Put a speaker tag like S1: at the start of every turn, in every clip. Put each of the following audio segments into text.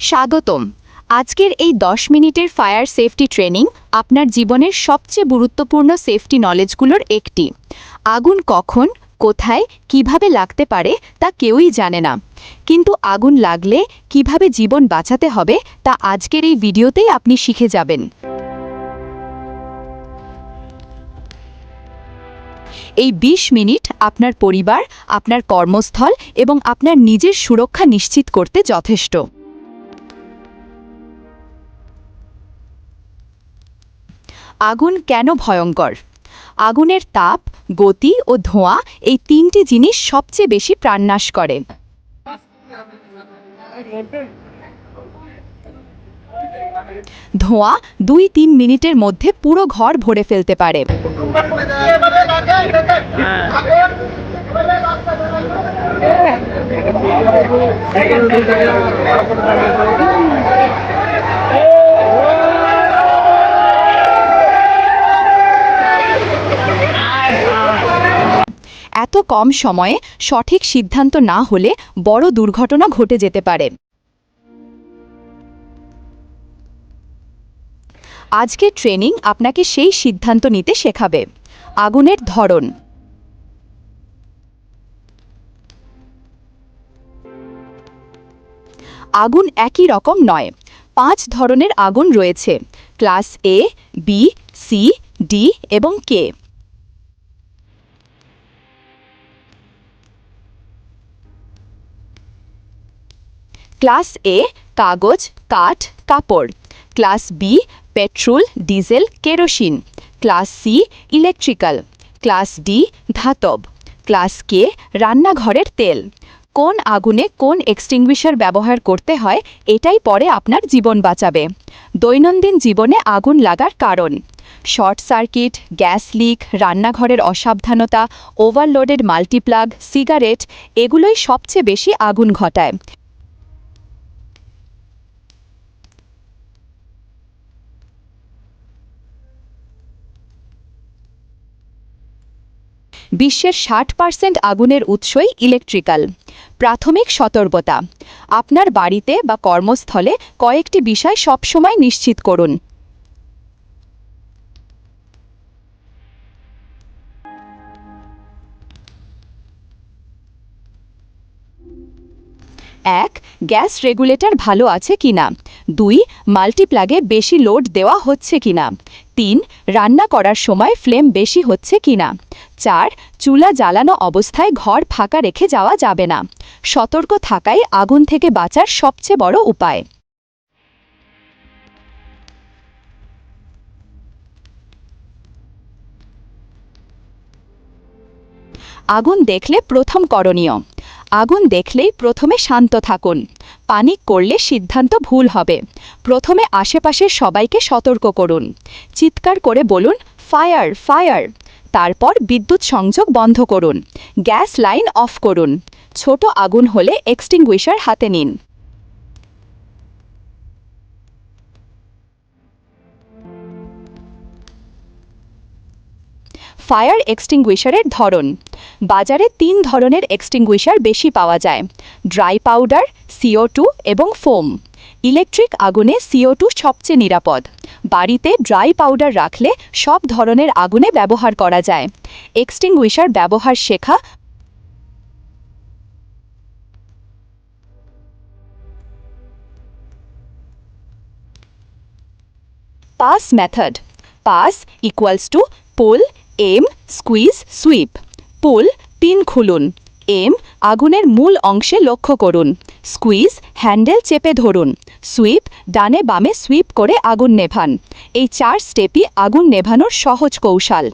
S1: স্বাগতম। আজকের এই 10 মিনিটের ফায়ার সেফটি ট্রেনিং আপনার জীবনের সবচেয়ে গুরুত্বপূর্ণ সেফটি নলেজগুলোর একটি। আগুন কখন, কোথায়, কীভাবে লাগতে পারে তা কেউই জানে না। কিন্তু আগুন লাগলে কীভাবে জীবন বাঁচাতে হবে তা আজকের এই ভিডিওতেই আপনি শিখে যাবেন। এই ২০ মিনিট আপনার পরিবার, আপনার কর্মস্থল এবং আপনার নিজের সুরক্ষা নিশ্চিত করতে যথেষ্ট। আগুন কেন ভয়ঙ্কর? আগুনের তাপ, গতি ও ধোঁয়া এই তিনটি জিনিস সবচেয়ে বেশি প্রাণনাশ করে। ধোঁয়া দুই তিন মিনিটের মধ্যে পুরো ঘর ভরে ফেলতে পারে। কম সময়ে সঠিক সিদ্ধান্ত না হলে বড় দুর্ঘটনা ঘটে যেতে পারে। আজকের ট্রেনিং আপনাকে সেই সিদ্ধান্ত নিতে শেখাবে। আগুনের ধরন। আগুন একই রকম নয়, পাঁচ ধরনের আগুন রয়েছে, class A B C D এবং কে ক্লাস এ কাগজ, কাঠ, কাপড়। Class B petrol, diesel, kerosene. Class C electrical. Class D ধাতব। ক্লাস কে রান্নাঘরের তেল। কোন আগুনে কোন এক্সটিংগুইশার ব্যবহার করতে হয়, এটাই পরে আপনার জীবন বাঁচাবে। দৈনন্দিন জীবনে আগুন লাগার কারণ। শর্ট সার্কিট, গ্যাস লিক, রান্নাঘরের অসাবধানতা ওভারলোডেড মাল্টিপ্লাগ, সিগারেট, এগুলোই সবচেয়ে বেশি আগুন ঘটায়। বিশ্বের ষাট পার্সেন্ট আগুনের উৎসই ইলেকট্রিক্যাল প্রাথমিক সতর্কতা, আপনার বাড়িতে বা কর্মস্থলে কয়েকটি বিষয় সবসময় নিশ্চিত করুন। এক, গ্যাস রেগুলেটর ভালো আছে কিনা? দুই, মাল্টিপ্লাগে বেশি লোড দেওয়া হচ্ছে কিনা? তিন, রান্না করার সময় ফ্লেম বেশি হচ্ছে কিনা? চার, চুলা জ্বালানো অবস্থায় ঘর ফাঁকা রেখে যাওয়া যাবে না? সতর্ক থাকাই আগুন থেকে বাঁচার সবচেয়ে বড় উপায়। আগুন দেখলে প্রথম করণীয়। আগুন দেখলেই প্রথমে শান্ত থাকুন। পানিক করলে সিদ্ধান্ত ভুল হবে। প্রথমে আশেপাশের সবাইকে সতর্ক করুন। চিৎকার করে বলুন, ফায়ার ফায়ার! তারপর বিদ্যুৎ সংযোগ বন্ধ করুন। গ্যাস লাইন অফ করুন। ছোট আগুন হলে এক্সটিংগুইশার হাতে নিন। ফায়ার এক্সটিংগুইশারের ধরন। বাজারে তিন ধরনের এক্সটিংগুইশার বেশি পাওয়া যায়। ড্রাই পাউডার সিও টু এবং ফোম। ইলেকট্রিক আগুনে সিও টু সবচেয়ে নিরাপদ। বাড়িতে ড্রাই পাউডার রাখলে সব ধরনের আগুনে ব্যবহার করা যায়। এক্সটিংগুইশার ব্যবহার শেখা PASS method. PASS equals to, pull, aim, squeeze, sweep. Pull pin খুলুন। এম আগুনের মূল অংশে লক্ষ্য করুন। স্কুইজ হ্যান্ডেল চেপে ধরুন। সুইপ ডানে বামে সুইপ করে আগুন নেভান। এই চার স্টেপই আগুন নেভানোর সহজ কৌশল।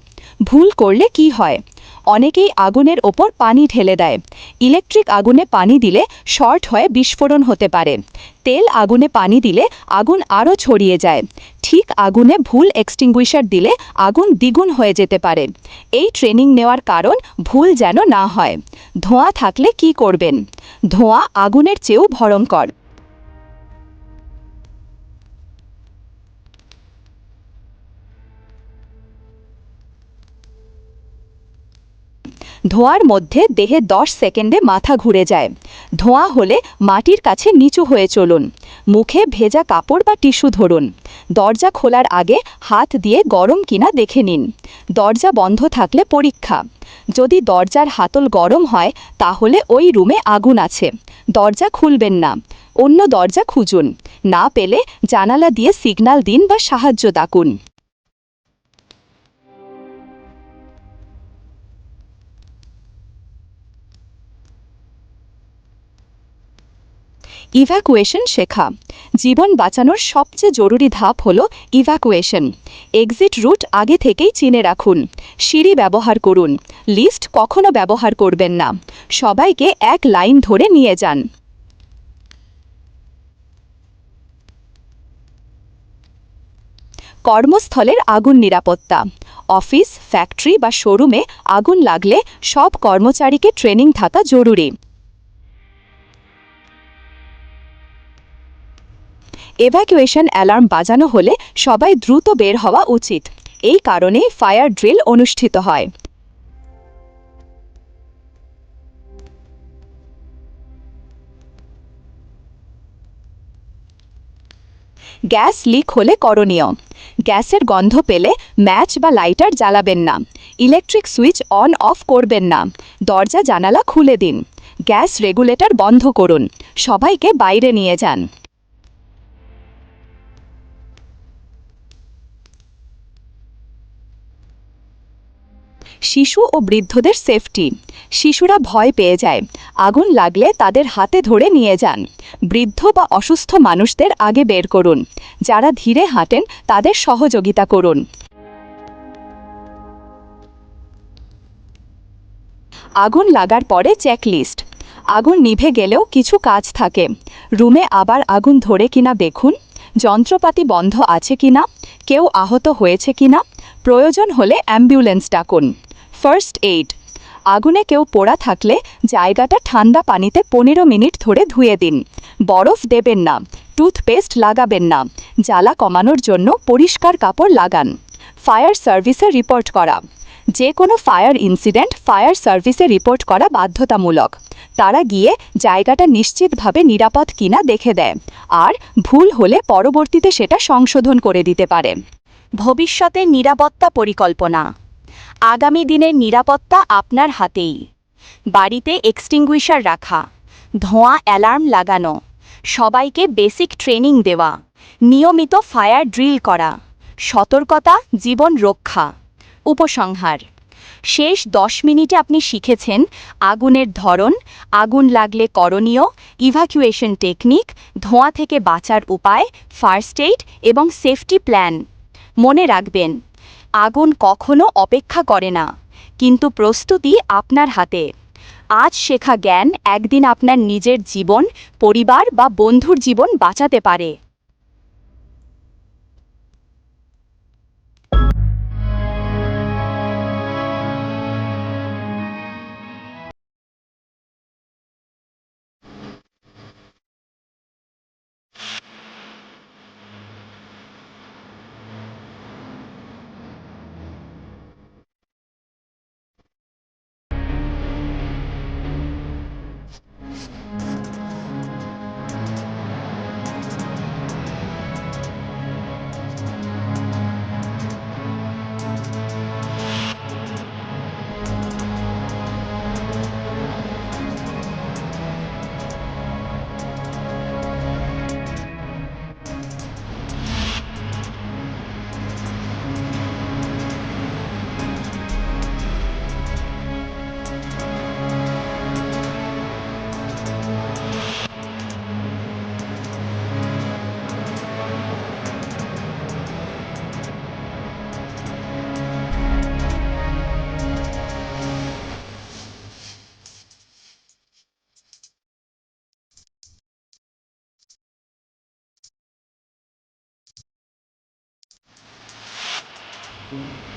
S1: ভুল করলে কি হয়? অনেকেই আগুনের ওপর পানি ঢেলে দেয়। ইলেকট্রিক আগুনে পানি দিলে শর্ট হয়ে বিস্ফোরণ হতে পারে। তেল আগুনে পানি দিলে আগুন আরও ছড়িয়ে যায়। ঠিক আগুনে ভুল এক্সটিংগুইশার দিলে আগুন দ্বিগুণ হয়ে যেতে পারে। এই ট্রেনিং নেওয়ার কারণ ভুল যেন না হয়। ধোঁয়া থাকলে কি করবেন? ধোঁয়া আগুনের চেয়েও ভয়ঙ্কর। ধোঁয়ার মধ্যে দেহে দশ সেকেন্ডে মাথা ঘুরে যায়। ধোঁয়া হলে মাটির কাছে নিচু হয়ে চলুন। মুখে ভেজা কাপড় বা টিস্যু ধরুন। দরজা খোলার আগে হাত দিয়ে গরম কিনা দেখে নিন। দরজা বন্ধ থাকলে পরীক্ষা। যদি দরজার হাতল গরম হয়, তাহলে ওই রুমে আগুন আছে। দরজা খুলবেন না। অন্য দরজা খুঁজুন। না পেলে জানালা দিয়ে সিগন্যাল দিন বা সাহায্য ডাকুন। ইভ্যাকুয়েশন শেখা। জীবন বাঁচানোর সবচেয়ে জরুরি ধাপ হল ইভ্যাকুয়েশন এক্সিট রুট আগে থেকেই চিনে রাখুন। সিঁড়ি ব্যবহার করুন। লিস্ট কখনো ব্যবহার করবেন না। সবাইকে এক লাইন ধরে নিয়ে যান। কর্মস্থলের আগুন নিরাপত্তা। অফিস, ফ্যাক্টরি বা শোরুমে আগুন লাগলে সব কর্মচারীকে ট্রেনিং থাকা জরুরি। এভ্যাকুয়েশন অ্যালার্ম বাজানো হলে সবাই দ্রুত বের হওয়া উচিত। এই কারণে ফায়ার ড্রিল অনুষ্ঠিত হয়। গ্যাস লিক হলে করণীয়। গ্যাসের গন্ধ পেলে ম্যাচ বা লাইটার জ্বালাবেন না। ইলেকট্রিক সুইচ অন, অফ করবেন না। দরজা জানালা খুলে দিন। গ্যাস রেগুলেটর বন্ধ করুন। সবাইকে বাইরে নিয়ে যান। শিশু ও বৃদ্ধদের সেফটি শিশুরা ভয় পেয়ে যায়। আগুন লাগলে তাদের হাতে ধরে নিয়ে যান। বৃদ্ধ বা অসুস্থ মানুষদের আগে বের করুন। যারা ধীরে হাঁটেন, তাদের সহযোগিতা করুন। আগুন লাগার পরে চেকলিস্ট আগুন নিভে গেলেও কিছু কাজ থাকে। রুমে আবার আগুন ধরে কিনা দেখুন। যন্ত্রপাতি বন্ধ আছে কিনা? কেউ আহত হয়েছে কিনা? প্রয়োজন হলে অ্যাম্বুলেন্স ডাকুন। ফার্স্ট এইড আগুনে কেউ পোড়া থাকলে জায়গাটা ঠান্ডা পানিতে পনেরো মিনিট ধরে ধুয়ে দিন। বরফ দেবেন না টুথপেস্ট লাগাবেন না, জ্বালা কমানোর জন্য পরিষ্কার কাপড় লাগান। ফায়ার সার্ভিসে রিপোর্ট করা। যে কোনো ফায়ার ইনসিডেন্ট ফায়ার সার্ভিসে রিপোর্ট করা বাধ্যতামূলক। তারা গিয়ে জায়গাটা নিশ্চিতভাবে নিরাপদ কিনা দেখে দেয়। আর ভুল হলে পরবর্তীতে সেটা সংশোধন করে দিতে পারে। ভবিষ্যতে নিরাপত্তা পরিকল্পনা। আগামী দিনের নিরাপত্তা আপনার হাতেই। বাড়িতে এক্সটিংগুইশার রাখা, ধোঁয়া, অ্যালার্ম লাগানো, সবাইকে বেসিক ট্রেনিং দেওয়া, নিয়মিত ফায়ার ড্রিল করা, সতর্কতা, জীবন রক্ষা। উপসংহার, শেষ দশ মিনিটে আপনি শিখেছেন আগুনের ধরন, আগুন লাগলে করণীয় ইভাকুয়েশন টেকনিক ধোঁয়া থেকে বাঁচার উপায় ফার্স্ট এইড এবং সেফটি প্ল্যান মনে রাখবেন আগুন কখনো অপেক্ষা করে না, কিন্তু প্রস্তুতি আপনার হাতে। আজ শেখা জ্ঞান একদিন আপনার নিজের জীবন, পরিবার বা বন্ধুর জীবন বাঁচাতে পারে। to